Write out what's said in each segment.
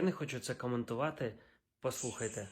Не хочу це коментувати. Послухайте.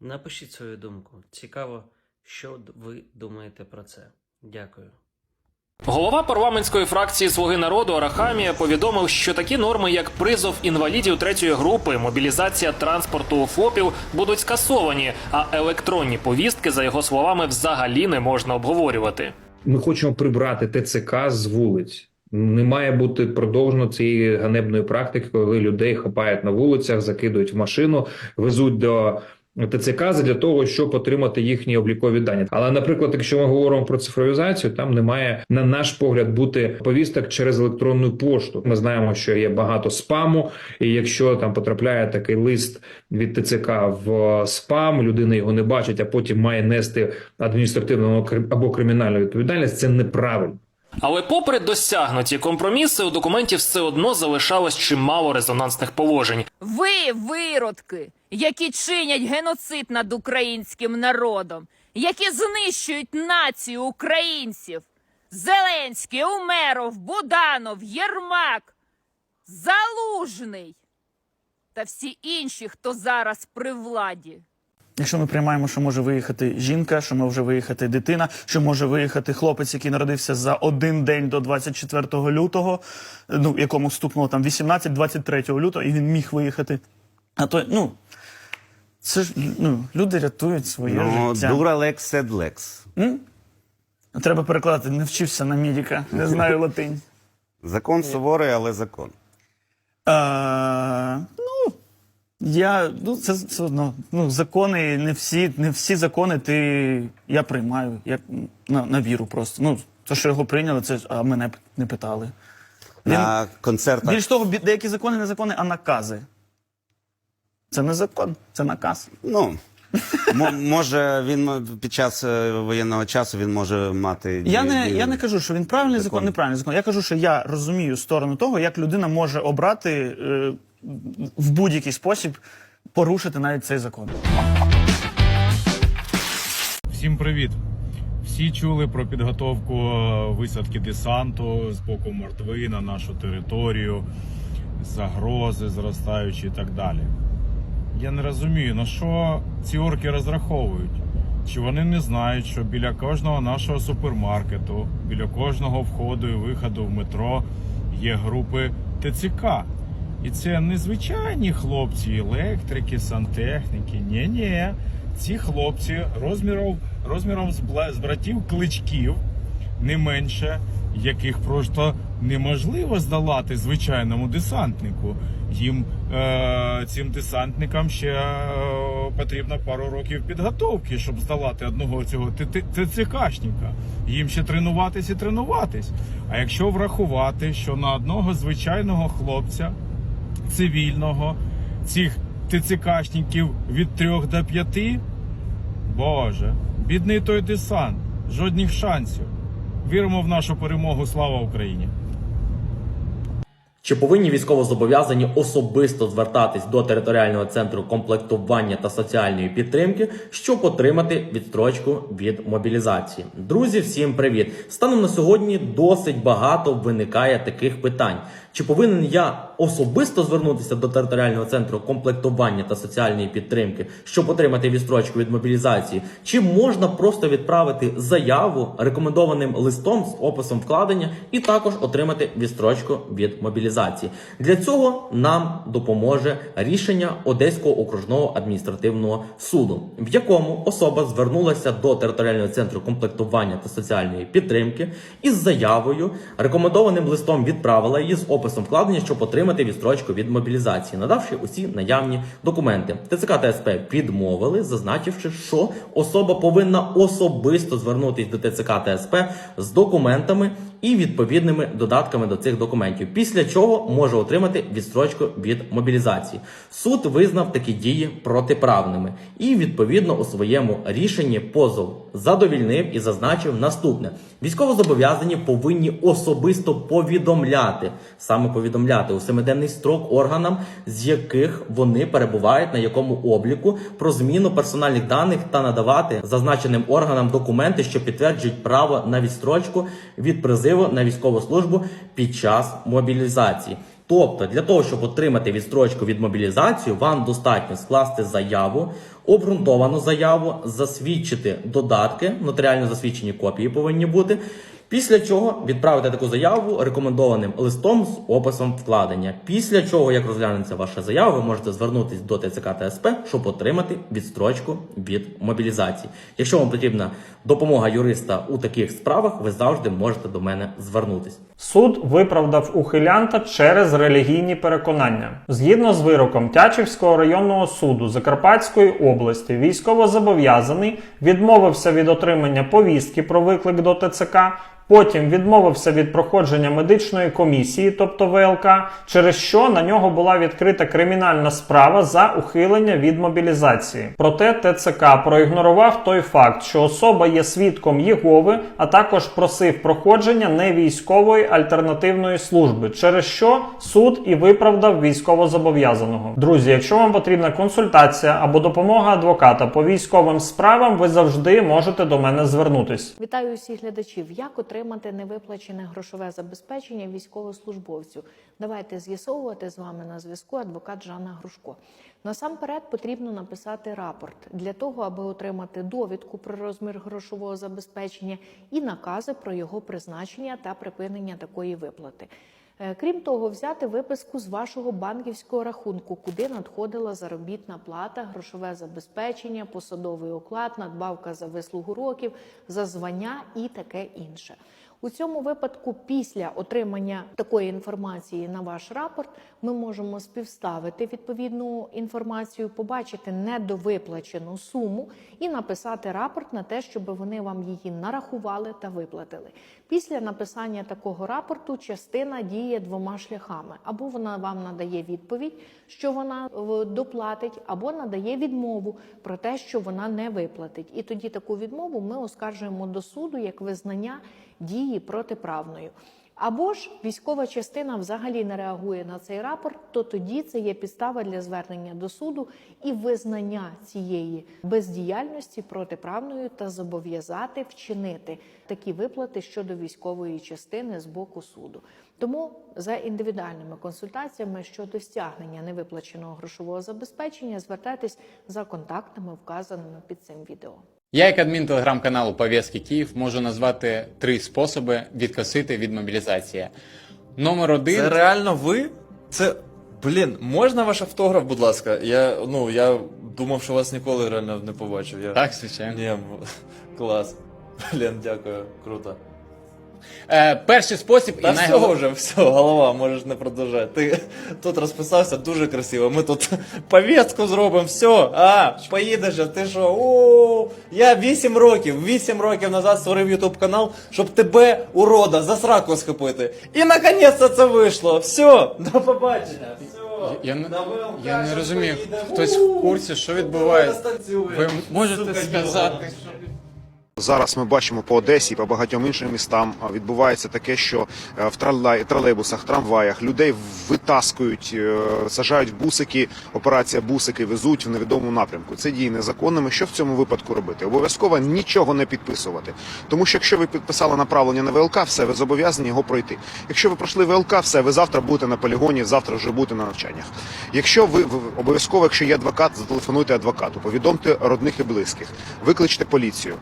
Напишіть свою думку. Цікаво, що ви думаєте про це. Дякую. Голова парламентської фракції Слуги народу Арахамія повідомив, що такі норми, як призов інвалідів третьої групи, мобілізація транспорту ФОПів, будуть скасовані, а електронні повістки, за його словами, взагалі не можна обговорювати. Ми хочемо прибрати ТЦК з вулиць. Не має бути продовжено цієї ганебної практики, коли людей хапають на вулицях, закидують в машину, везуть до ТЦК для того, щоб отримати їхні облікові дані. Але, наприклад, якщо ми говоримо про цифровізацію, там не має, на наш погляд, бути повісток через електронну пошту. Ми знаємо, що є багато спаму, і якщо там потрапляє такий лист від ТЦК в спам, людина його не бачить, а потім має нести адміністративну або кримінальну відповідальність. Це неправильно. Але, попри досягнуті компроміси, у документі все одно залишалось чимало резонансних положень. Ви, виродки, які чинять геноцид над українським народом, які знищують націю українців. Зеленський, Умеров, Буданов, Єрмак, Залужний та всі інші, хто зараз при владі. Якщо ми приймаємо, що може виїхати жінка, що може виїхати дитина, що може виїхати хлопець, який народився за один день до 24 лютого, ну якому стукнуло там 18-23 лютого, і він міг виїхати. А то, ну, це ж ну, люди рятують своє Ну, життя. дура лекс сед лекс. Треба перекладати, не вчився на медика, не знаю латинь. Закон суворий, але закон. А, ну, я, ну, це все одно. Ну, закони, не всі, не всі закони ти, я приймаю як на, на віру просто. Ну, то, що його прийняли, це ж- а мене не питали. Він, На концертах більш того, бі- деякі закони не закони, а накази. Це не закон, це наказ. Ну, мо- може, він під час е, воєнного часу він може мати. Я не, я не кажу, що він правильний закон, Закон. неправильний закон. Я кажу, що я розумію сторону того, як людина може обрати е, в будь-який спосіб порушити навіть цей закон. Всім привіт! Всі чули про підготовку е, висадки десанту з боку Мортви на нашу територію, загрози зростаючі і так далі. Я не розумію, на що ці орки розраховують. Чи вони не знають, що біля кожного нашого супермаркету, біля кожного входу і виходу в метро є групи ТЦК. І це не звичайні хлопці, електрики, сантехніки. Ні-ні. Ці хлопці розміром, розміром з братів кличків, не менше, яких просто неможливо здолати звичайному десантнику. Їм е, цим десантникам ще е, потрібно пару років підготовки, щоб здолати одного цього ТЦКшника. Їм ще тренуватись і тренуватись. А якщо врахувати, що на одного звичайного хлопця цивільного, цих ТЦКшників від 3 до 5, Боже, бідний той десант, жодних шансів. Віримо в нашу перемогу. Слава Україні! Чи повинні військовозобов'язані особисто звертатись до територіального центру комплектування та соціальної підтримки, щоб отримати відстрочку від мобілізації? Друзі, всім привіт! Станом на сьогодні досить багато виникає таких питань. Чи повинен я особисто звернутися до територіального центру комплектування та соціальної підтримки, щоб отримати відстрочку від мобілізації? Чи можна просто відправити заяву рекомендованим листом з описом вкладення і також отримати відстрочку від мобілізації? Для цього нам допоможе рішення Одеського окружного адміністративного суду, в якому особа звернулася до територіального центру комплектування та соціальної підтримки із заявою, рекомендованим листом відправила її з описом описом вкладення, щоб отримати відстрочку від мобілізації, надавши усі наявні документи. ТЦК та СП відмовили, зазначивши, що особа повинна особисто звернутися до ТЦК та СП з документами і відповідними додатками до цих документів, після чого може отримати відстрочку від мобілізації. Суд визнав такі дії протиправними і відповідно у своєму рішенні позов задовільнив і зазначив наступне: військовозобов'язані повинні особисто повідомляти саме повідомляти у семиденний строк органам, з яких вони перебувають на якому обліку про зміну персональних даних та надавати зазначеним органам документи, що підтверджують право на відстрочку від призиву на військову службу під час мобілізації. Тобто, для того, щоб отримати відстрочку від мобілізації, вам достатньо скласти заяву, обґрунтовану заяву, засвідчити додатки, нотаріально засвідчені копії повинні бути. Після чого відправити таку заяву рекомендованим листом з описом вкладення. Після чого, як розглянеться ваша заява, ви можете звернутися до ТЦК та СП, щоб отримати відстрочку від мобілізації. Якщо вам потрібна допомога юриста у таких справах, ви завжди можете до мене звернутися. Суд виправдав ухилянта через релігійні переконання. Згідно з вироком Тячівського районного суду Закарпатської області, військовозобов'язаний відмовився від отримання повістки про виклик до ТЦК. Потім відмовився від проходження медичної комісії, тобто ВЛК, через що на нього була відкрита кримінальна справа за ухилення від мобілізації. Проте ТЦК проігнорував той факт, що особа є свідком Єгови, а також просив проходження невійськової альтернативної служби, через що суд і виправдав військовозобов'язаного. Друзі, якщо вам потрібна консультація або допомога адвоката по військовим справам, ви завжди можете до мене звернутись. Вітаю усіх глядачів. Як отримати невиплачене грошове забезпечення військовослужбовцю? Давайте з'ясовувати з вами на зв'язку адвокат Жанна Грушко. Насамперед потрібно написати рапорт для того, аби отримати довідку про розмір грошового забезпечення і накази про його призначення та припинення такої виплати. Е, Крім того, взяти виписку з вашого банківського рахунку, куди надходила заробітна плата, грошове забезпечення, посадовий оклад, надбавка за вислугу років, за звання і таке інше. У цьому випадку, після отримання такої інформації на ваш рапорт, ми можемо співставити відповідну інформацію, побачити недовиплачену суму і написати рапорт на те, щоб вони вам її нарахували та виплатили. Після написання такого рапорту частина діє двома шляхами: або вона вам надає відповідь, що вона е, доплатить, або надає відмову про те, що вона не виплатить. І тоді таку відмову ми оскаржуємо до суду як визнання дії протиправною. Або ж військова частина взагалі не реагує на цей рапорт, то тоді це є підстава для звернення до суду і визнання цієї бездіяльності протиправною та зобов'язати вчинити такі виплати щодо військової частини з боку суду. Тому за індивідуальними консультаціями щодо стягнення невиплаченого грошового забезпечення звертайтесь за контактами, вказаними під цим відео. Я, як адмін телеграм-каналу Пов'язки Київ, можу назвати три способи відкосити від мобілізації. Номер один Це реально ви? Це. Блін, можна ваш автограф, будь ласка? Я ну я думав, що вас ніколи реально не побачив. Я... так, звичайно. Ні, клас. Блін, дякую, круто. Е, перший спосіб Та і все найголовніше. вже, все, голова, можеш не продовжати. Ти тут розписався дуже красиво. Ми тут повістку зробимо, все. А, поїдеш, а ти що? О, я 8 років, 8 років назад створив ютуб канал, щоб тебе, урода, за сраку схопити. І наконець це вийшло. Все, до побачення. Все. Я не- я не розумію, хтось в курсі, що відбувається? Ви можете Сука, сказати, що Зараз ми бачимо по Одесі по багатьом іншим містам відбувається таке, що е, в тролей- тролейбусах, трамваях людей витаскують, е, сажають бусики. Операція бусики везуть в невідомому напрямку. Це дії незаконними. Що в цьому випадку робити? Обов'язково нічого не підписувати. Тому що якщо ви підписали направлення на ВЛК, все ви зобов'язані його пройти. Якщо ви пройшли ВЛК, все ви завтра будете на полігоні, завтра вже будете на навчаннях. Якщо ви обов'язково, якщо є адвокат, зателефонуйте адвокату, повідомте родних і близьких, викличте поліцію.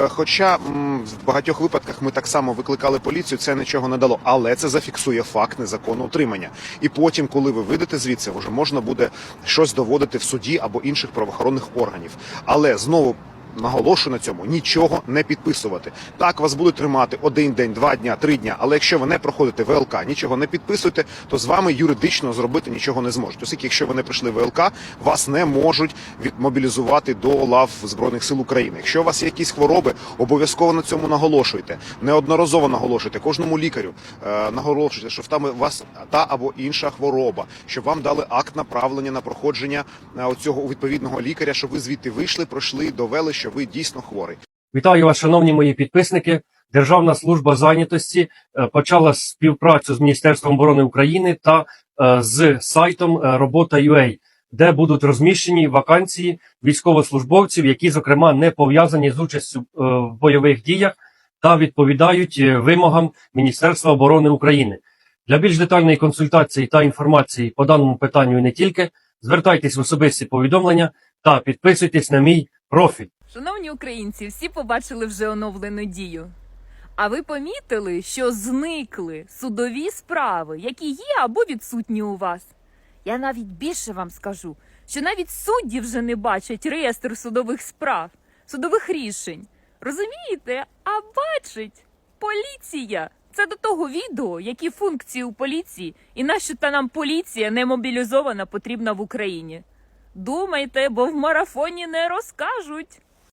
Е, Хоча в багатьох випадках ми так само викликали поліцію, це нічого не дало, але це зафіксує факт незаконного утримання. І потім, коли ви вийдете звідси, вже можна буде щось доводити в суді або інших правоохоронних органів. Але знову наголошую на цьому, нічого не підписувати. Так вас будуть тримати один день, два дня, три дня. Але якщо ви не проходите ВЛК, нічого не підписуєте, то з вами юридично зробити нічого не зможуть. Оскільки, якщо ви не прийшли ВЛК, вас не можуть відмобілізувати до лав збройних сил України. Якщо у вас є якісь хвороби, обов'язково на цьому наголошуйте. Неодноразово наголошуйте кожному лікарю. Е, наголошуйте, що там у вас та або інша хвороба, щоб вам дали акт направлення на проходження е, оцього відповідного лікаря, щоб ви звідти вийшли, пройшли, довели, що ви дійсно хворий. Вітаю вас, шановні мої підписники. Державна служба зайнятості е, почала співпрацю з Міністерством оборони України та е, з сайтом е, Робота.ua, де будуть розміщені вакансії військовослужбовців, які, зокрема, не пов'язані з участю в бойових діях та відповідають вимогам Міністерства оборони України. Для більш детальної консультації та інформації по даному питанню і не тільки звертайтесь в особисті повідомлення та підписуйтесь на мій профіль. Шановні українці, всі побачили вже оновлену дію. А ви помітили, що зникли судові справи, які є або відсутні у вас? Я навіть більше вам скажу, що навіть судді вже не бачать реєстр судових справ, судових рішень. Розумієте? А бачить поліція. Це до того відео, які функції у поліції, і нащо та нам поліція не мобілізована потрібна в Україні. Думайте, бо в марафоні не розкажуть.